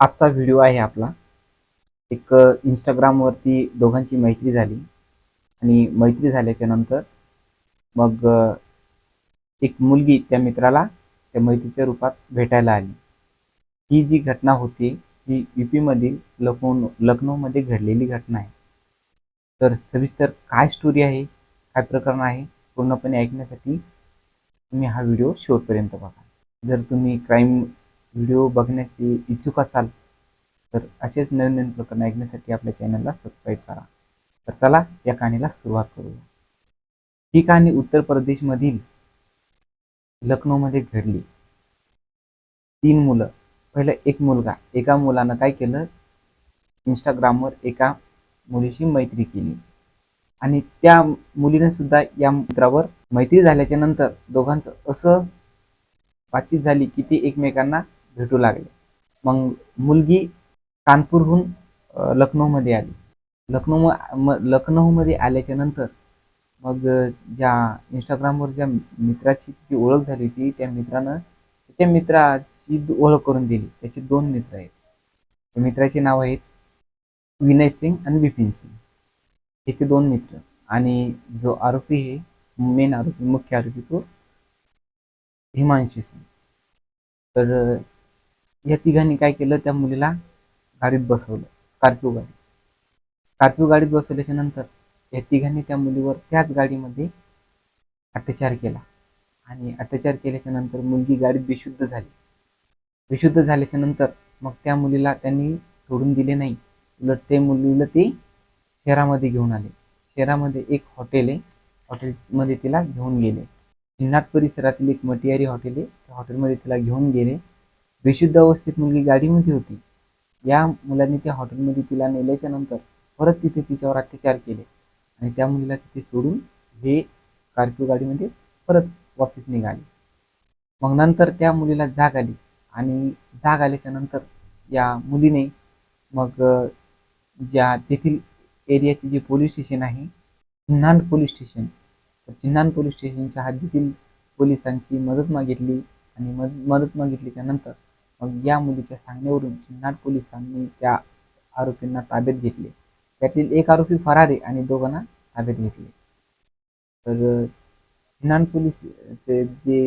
आजचा व्हिडिओ आहे आपला. एक इंस्टाग्रामवरती दोघांची मैत्री झाली. आणि मैत्री झाल्याच्यानंतर मग एक मुलगी त्या मित्राला त्या मैत्रीच्या रूपात भेटायला आली. ही जी घटना होती ही युपीमधील लखनौ लखनौमध्ये घडलेली घटना आहे. तर सविस्तर काय स्टोरी आहे काय प्रकरण आहे पूर्णपणे ऐकण्यासाठी तुम्ही हा व्हिडिओ शेवटपर्यंत बघा. जर तुम्ही क्राईम व्हिडिओ बघण्याची इच्छुक असाल तर असेच नवीन नवीन प्रकरण ऐकण्यासाठी आपल्या चॅनलला सबस्क्राईब करा. तर चला या कहाणीला सुरुवात करूया. ही कहाणी उत्तर प्रदेशमधील लखनौमध्ये घडली. तीन मुलं. पहिलं एक मुलगा. एका मुलानं काय केलं? इंस्टाग्रामवर एका मुलीशी मैत्री केली. आणि त्या मुलीने सुद्धा या मित्रावर मैत्री झाल्याच्यानंतर दोघांचं असं बातचीत झाली की ते एकमेकांना भेटू लागले. मग मुलगी कानपूरहून लखनौमध्ये आली. लखनौ लखनौमध्ये आल्याच्यानंतर मग ज्या इंस्टाग्रामवर ज्या मित्राची ती ओळख झाली होती त्या मित्रानं त्या मित्राची ओळख करून दिली. त्याचे दोन मित्र आहेत. त्या मित्राची नाव आहेत विनय सिंग आणि बिपिन सिंग. हे दोन मित्र. आणि जो आरोपी आहे मेन आरोपी मुख्य आरोपी तो हिमांशू सिंग. तर या तिघांनी काय केलं? त्या मुलीला गाडीत बसवलं. स्कॉर्पिओ गाडी. स्कॉर्पिओ गाडीत बसवल्याच्या नंतर या तिघांनी त्या मुलीवर त्याच गाडीमध्ये अत्याचार केला. आणि अत्याचार केल्याच्यानंतर मुलगी गाडीत बेशुद्ध झाली. बेशुद्ध झाल्याच्यानंतर मग त्या मुलीला त्यांनी सोडून दिले नाही. उलट ते मुलीला ते शहरामध्ये घेऊन आले. शहरामध्ये एक हॉटेल आहे. हॉटेलमध्ये तिला घेऊन गेले. चिन्हाट परिसरातील एक मटियारी हॉटेल आहे. त्या हॉटेलमध्ये तिला घेऊन गेले. बेशुद्ध अवस्थेत मुलगी गाडीमध्ये होती. या मुलांनी त्या हॉटेलमध्ये तिला नेल्याच्या नंतर परत तिथे तिच्यावर अत्याचार केले आणि त्या मुलीला तिथे सोडून हे स्कॉर्पिओ गाडीमध्ये परत वापस निघाले. मग नंतर त्या मुलीला जाग आली आणि जाग आल्याच्यानंतर या मुलीने मग ज्या तेथील एरियाचे जे पोलीस स्टेशन आहे चिन्हान पोलीस स्टेशन तर चिन्हान पोलीस स्टेशनच्या हद्दीतील पोलिसांची मदत मागितली आणि मद मदत मागितल्याच्या नंतर मग या मुलीच्या सांगण्यावरून चिन्नाट पोलिसांनी त्या आरोपींना ताब्यात घेतले. त्यातील एक आरोपी फरार आहे आणि दोघांना ताब्यात घेतले. तर अ, चिन्हान पोलीस जे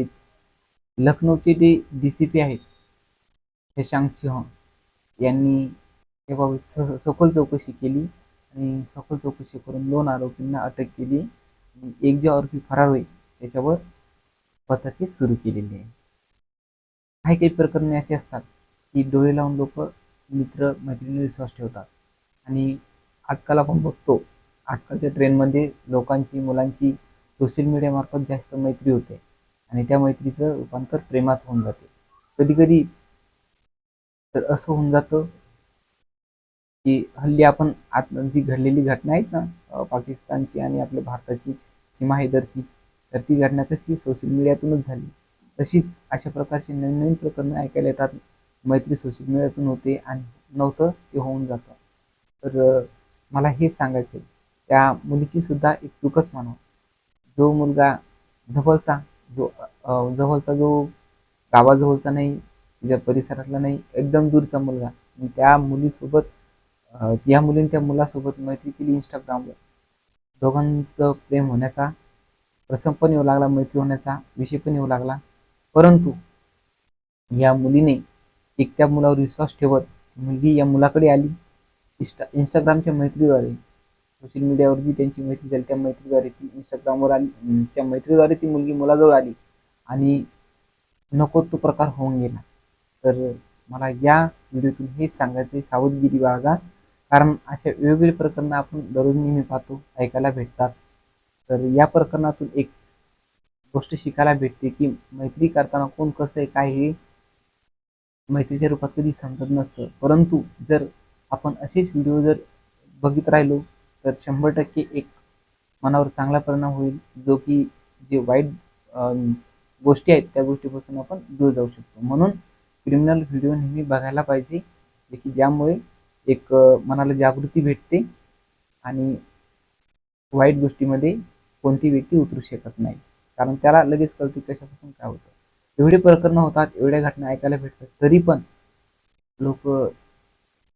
लखनौचे जे डी सी पी आहेत शशांक सिंह यांनी याबाबत स सखोल चौकशी केली आणि सखोल चौकशी करून दोन आरोपींना अटक केली. आणि एक जो आरोपी फरार होईल त्याच्यावर पथके सुरू केलेली आहे. काही काही प्रकरणे अशी असतात की डोळे लावून लोक मित्र मैत्रिणी विश्वास ठेवतात. आणि आजकाल आपण बघतो आजकालच्या ट्रेनमध्ये लोकांची मुलांची सोशल मीडियामार्फत जास्त मैत्री होते आणि त्या मैत्रीचं रूपांतर प्रेमात होऊन जाते. कधी कधी तर असं होऊन जातं की हल्ली आपण आत जी घडलेली घटना आहेत ना पाकिस्तानची आणि आपल्या भारताची सीमा हैदरची तर ती घटना कशी सोशल मीडियातूनच झाली. तशीच अशा प्रकारची नवीन नवीन प्रकरणं ऐकायला येतात. मैत्री सोशल मीडियातून होते आणि नव्हतं ते होऊन जातं. तर मला हेच सांगायचं आहे त्या मुलीची सुद्धा एक चूकच मानव. जो मुलगा जवळचा जो जवळचा जो गावाजवळचा नाही तुझ्या परिसरातला नाही एकदम दूरचा मुलगा. त्या मुलीसोबत या मुलीने त्या मुलासोबत मैत्री केली इंस्टाग्रामवर दोघांचं प्रेम होण्याचा प्रसंग पण येऊ लागला मैत्री होण्याचा विषय पण येऊ लागला. परंतु या मुलीने एकट्या मुलावर विश्वास ठेवत मुलगी या मुलाकडे आली. इंस्टा इंस्टाग्रामच्या मैत्रीद्वारे सोशल मीडियावर जी त्यांची मैत्री झाली. त्या मैत्रीद्वारे ती इंस्टाग्रामवर आली. त्या मैत्रीद्वारे ती मुलगी मुलाजवळ आली आणि नको तो प्रकार होऊन गेला. तर मला या व्हिडिओतून हेच सांगायचं सावधगिरी बाळगा. कारण अशा वेगवेगळी प्रकरणं आपण दररोज नेहमी पाहतो ऐकायला भेटतात. तर या प्रकरणातून एक गोष्ट शिकायला भेटते की मैत्री करताना कोण कसं आहे काय हे मैत्रीच्या रूपात कधी समजत नसतं. परंतु जर आपण असेच व्हिडिओ जर बघित राहिलो तर शंभर टक्के एक मनावर चांगला परिणाम होईल जो की जे वाईट गोष्टी आहेत त्या गोष्टीपासून आपण दूर जाऊ शकतो. म्हणून क्रिमिनल व्हिडिओ नेहमी बघायला पाहिजे जे की ज्यामुळे एक मनाला जागृती भेटते आणि वाईट गोष्टीमध्ये कोणती व्यक्ती उतरू शकत नाही. कारण त्याला लगेच कळते कशापासून काय होतं. एवढे प्रकरणं होतात एवढ्या घटना ऐकायला भेटतात तरी पण लोक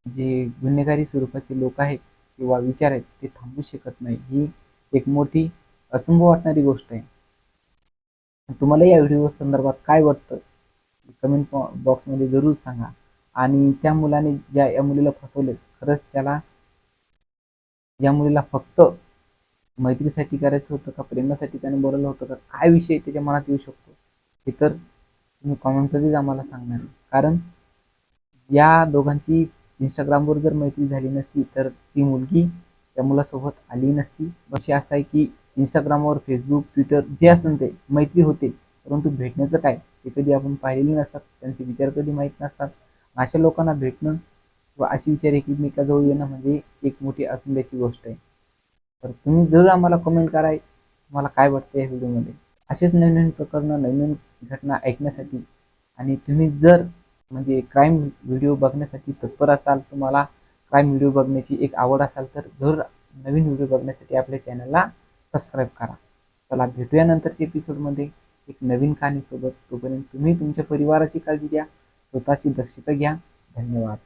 जे गुन्हेगारी स्वरूपाचे लोक आहेत किंवा विचार आहेत ते थांबू शकत नाही. ही एक मोठी अचंब वाटणारी गोष्ट आहे. तुम्हाला या व्हिडिओ संदर्भात काय वाटतं कमेंट बॉक्समध्ये जरूर सांगा. आणि त्या मुलाने ज्या या मुलीला फसवले खरंच त्याला या मुलीला फक्त मैत्रीसाठी करायचं होतं का? प्रेमासाठी त्याने बोलवलं होतं का? काय विषय त्याच्या मनात येऊ शकतो? हे तर तुम्ही कॉमेंटमध्येच आम्हाला सांगणार कारण या दोघांची इंस्टाग्रामवर जर मैत्री झाली नसती तर ती मुलगी त्या मुलासोबत आली नसती. विषय असं आहे की इंस्टाग्रामवर फेसबुक ट्विटर जे असेल ते मैत्री होते. परंतु भेटण्याचं काय? ते कधी आपण पाहिलेले नसतात. त्यांचे विचार कधी माहीत नसतात. अशा लोकांना भेटणं व अशी विचार एकमेकाजवळ येणं म्हणजे एक मोठी आनंदाची गोष्ट आहे. तर तुम्ही जरूर आम्हाला कमेंट करा तुम्हाला काय वाटतं या व्हिडिओमध्ये. असेच नवीन नवीन प्रकरणं नवीन नवीन घटना ऐकण्यासाठी आणि तुम्ही जर म्हणजे क्राईम व्हिडिओ बघण्यासाठी तत्पर असाल तुम्हाला क्राईम व्हिडिओ बघण्याची एक आवड असाल तर जरूर नवीन व्हिडिओ बघण्यासाठी आपल्या चॅनलला सबस्क्राईब करा. चला भेटूया नंतरच्या एपिसोडमध्ये एक नवीन कहाणीसोबत तोपर्यंत तुम्ही तुमच्या परिवाराची काळजी घ्या स्वतःची दक्षता घ्या. धन्यवाद.